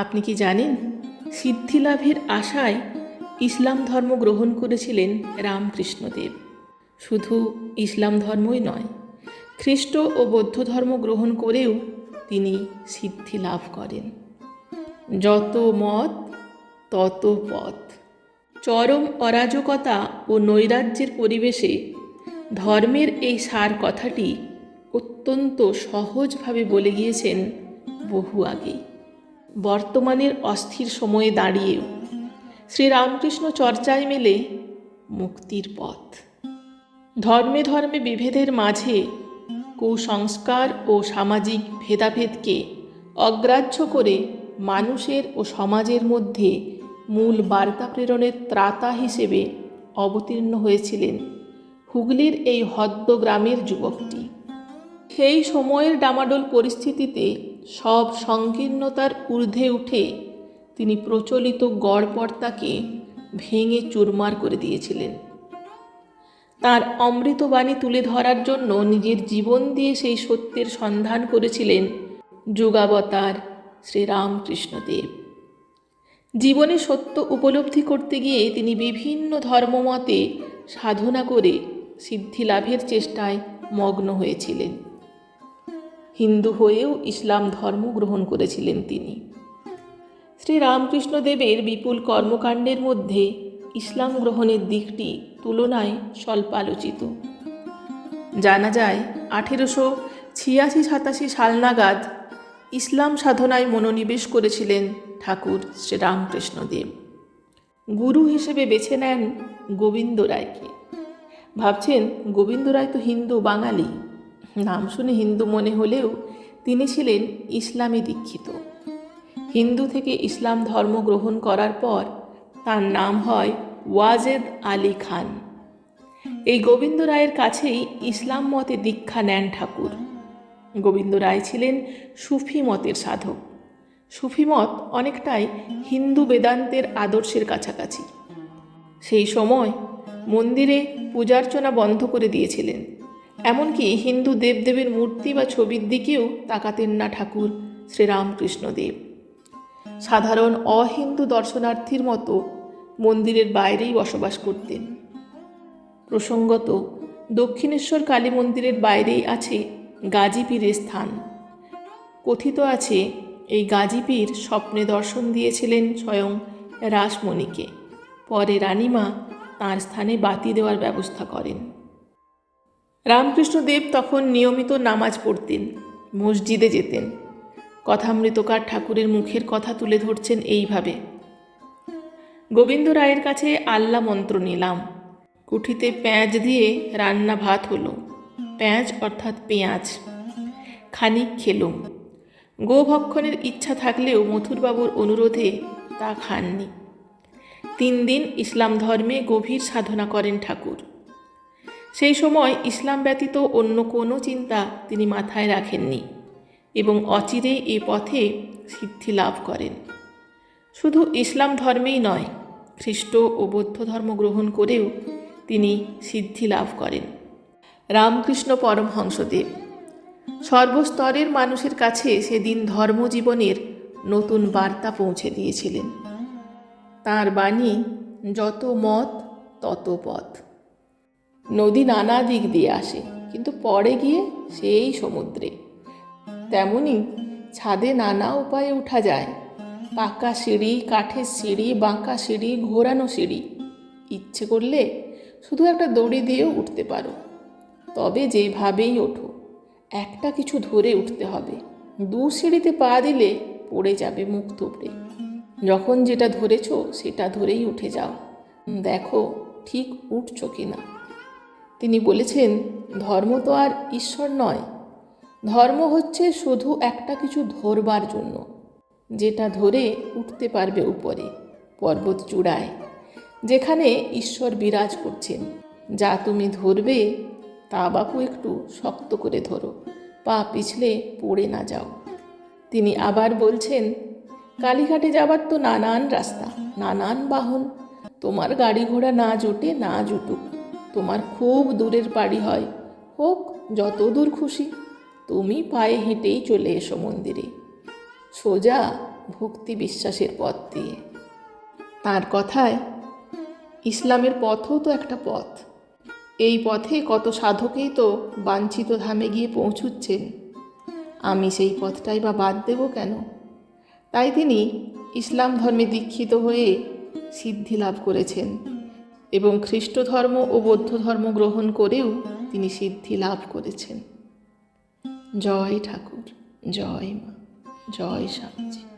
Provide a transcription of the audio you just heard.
আপনি কি জানেন, সিদ্ধিলাভের আশায় ইসলাম ধর্ম গ্রহণ করেছিলেন রামকৃষ্ণদেব। শুধু ইসলাম ধর্মই নয়, খ্রিস্ট ও বৌদ্ধ ধর্ম গ্রহণ করেও তিনি সিদ্ধি লাভ করেন। যত মত, তত পথ। চরম অরাজকতা ও নৈরাজ্যের পরিবেশে ধর্মের এই সার কথাটি অত্যন্ত সহজভাবে বলে গিয়েছেন বহু আগেই বর্তমানের অস্থির সময়ে দাঁড়িয়েও শ্রীরামকৃষ্ণ চর্চায় মেলে মুক্তির পথ। ধর্মে ধর্মে বিভেদের মাঝে কুসংস্কার ও সামাজিক ভেদাভেদকে অগ্রাহ্য করে মানুষের ও সমাজের মধ্যে মূল বার্তা প্রেরণের ত্রাতা হিসেবে অবতীর্ণ হয়েছিলেন হুগলির এই হদ্দ গ্রামের যুবকটি। সেই সময়ের ডামাডোল পরিস্থিতিতে সব সংকীর্ণতার ঊর্ধ্বে উঠে তিনি প্রচলিত গড়পর্তাকে ভেঙে চুরমার করে দিয়েছিলেন। তার অমৃতবাণী তুলে ধরার জন্য নিজের জীবন দিয়ে সেই সত্যের সন্ধান করেছিলেন যুগাবতার শ্রীরামকৃষ্ণদেব। জীবনে সত্য উপলব্ধি করতে গিয়ে তিনি বিভিন্ন ধর্মমতে সাধনা করে সিদ্ধি লাভের চেষ্টায় মগ্ন হয়েছিলেন। হিন্দু হয়েও ইসলাম ধর্ম গ্রহণ করেছিলেন তিনি। শ্রী রামকৃষ্ণদেবের বিপুল কর্মকাণ্ডের মধ্যে ইসলাম গ্রহণের দিকটি তুলনায় স্বল্পালোচিত। জানা যায়, আঠেরোশো ছিয়াশি সাতাশি সাল নাগাদ ইসলাম সাধনায় মনোনিবেশ করেছিলেন ঠাকুর শ্রীরামকৃষ্ণদেব। গুরু হিসেবে বেছে নেন গোবিন্দ রায়কে। ভাবছেন, গোবিন্দ রায় তো হিন্দু, বাঙালি। নাম শুনে হিন্দু মনে হলেও তিনি ছিলেন ইসলামী দীক্ষিত। হিন্দু থেকে ইসলাম ধর্ম গ্রহণ করার পর তার নাম হয় ওয়াজেদ আলী খান। এই গোবিন্দ রায়ের কাছেই ইসলাম মতে দীক্ষা নেন ঠাকুর। গোবিন্দ রায় ছিলেন সুফি মতের সাধক। সুফি মত অনেকটাই হিন্দু বেদান্তের আদর্শের কাছাকাছি। সেই সময় মন্দিরে পূজার্চনা বন্ধ করে দিয়েছিলেন। এমনকি হিন্দু দেবদেবের মূর্তি বা ছবির দিকেও তাকাতেন না ঠাকুর শ্রীরামকৃষ্ণদেব। সাধারণ অহিন্দু দর্শনার্থীর মতো মন্দিরের বাইরেই বসবাস করতেন। প্রসঙ্গত, দক্ষিণেশ্বর কালী মন্দিরের বাইরেই আছে গাজীপীরের স্থান। কথিত আছে, এই গাজীপীর স্বপ্নে দর্শন দিয়েছিলেন স্বয়ং রাসমণিকে। পরে রানীমা তাঁর স্থানে বাতি দেওয়ার ব্যবস্থা করেন। রামকৃষ্ণদেব তখন নিয়মিত নামাজ পড়তেন, মসজিদে যেতেন। কথামৃতকার ঠাকুরের মুখের কথা তুলে ধরছেন এইভাবে। গোবিন্দ রায়ের কাছে আল্লাহ মন্ত্র নিলাম। কুঠিতে পেঁয়াজ দিয়ে রান্না ভাত হলো। পেঁয়াজ অর্থাৎ পেঁয়াজ। খানিক খেলুম। গোভক্ষণের ইচ্ছা থাকলেও মথুরবাবুর অনুরোধে তা খাননি। তিন দিন ইসলাম ধর্মে গভীর সাধনা করেন ঠাকুর। সেই সময় ইসলাম ব্যতীত অন্য কোনো চিন্তা তিনি মাথায় রাখেননি এবং অচিরেই এ পথে সিদ্ধি লাভ করেন। শুধু ইসলাম ধর্মেই নয়, খ্রিস্ট ও বৌদ্ধ ধর্ম গ্রহণ করেও তিনি সিদ্ধি লাভ করেন। রামকৃষ্ণ পরমহংসদেব, সর্বস্তরের মানুষের কাছে সেদিন ধর্মজীবনের নতুন বার্তা পৌঁছে দিয়েছিলেন। তার বাণী, যত মত, তত পথ। নদী নানা দিক দিয়ে আসে, কিন্তু পরে গিয়ে সেই সমুদ্রে। তেমনি ছাদে নানা উপায়ে উঠা যায়। পাকা সিঁড়ি, কাঠের সিঁড়ি, বাঁকা সিঁড়ি, ঘোরানো সিঁড়ি। ইচ্ছে করলে শুধু একটা দড়ি দিয়েও উঠতে পারো। তবে যেভাবেই ওঠো, একটা কিছু ধরে উঠতে হবে। দু সিঁড়িতে পা দিলে পড়ে যাবে মুখ থুবড়ে। যখন যেটা ধরেছ, সেটা ধরেই উঠে যাও। দেখো ঠিক উঠছ কি না তিনি বলেছেন, ধর্ম তো আর ঈশ্বর নয়। ধর্ম হচ্ছে শুধু একটা কিছু ধরবার জন্য, যেটা ধরে উঠতে পারবে উপরে, পর্বত চূড়ায়, যেখানে ঈশ্বর বিরাজ করছেন। যা তুমি ধরবে, তা বাপু একটু শক্ত করে ধরো, পা পিছলে পড়ে না যাও। তিনি আবার বলছেন, কালীঘাটে যাবার তো নানান রাস্তা, নানান বাহন। তোমার গাড়ি ঘোড়া না জোটে না জুটুক। তোমার খুব দূরের বাড়ি হয়। হোক, যত দূর খুশি। তুমি পায়ে হেঁটেই চলে এসো মন্দিরে। সোজা ভক্তি বিশ্বাসের পথ দিয়ে। তার কথায়, ইসলামের পথও তো একটা পথ। এই পথে কত সাধকেই তো বাঞ্ছিত ধামে গিয়ে পৌঁছুচ্ছেন। আমি সেই পথটাই বা বাদ দেব কেন? তাই তিনি ইসলাম ধর্মে দীক্ষিত হয়ে সিদ্ধি লাভ করেছেন। এবং খ্রিস্ট ধর্ম ও বৌদ্ধ ধর্ম গ্রহণ করেও তিনি সিদ্ধি লাভ করেছেন। জয় ঠাকুর, জয় মা, জয় স্বামীজি।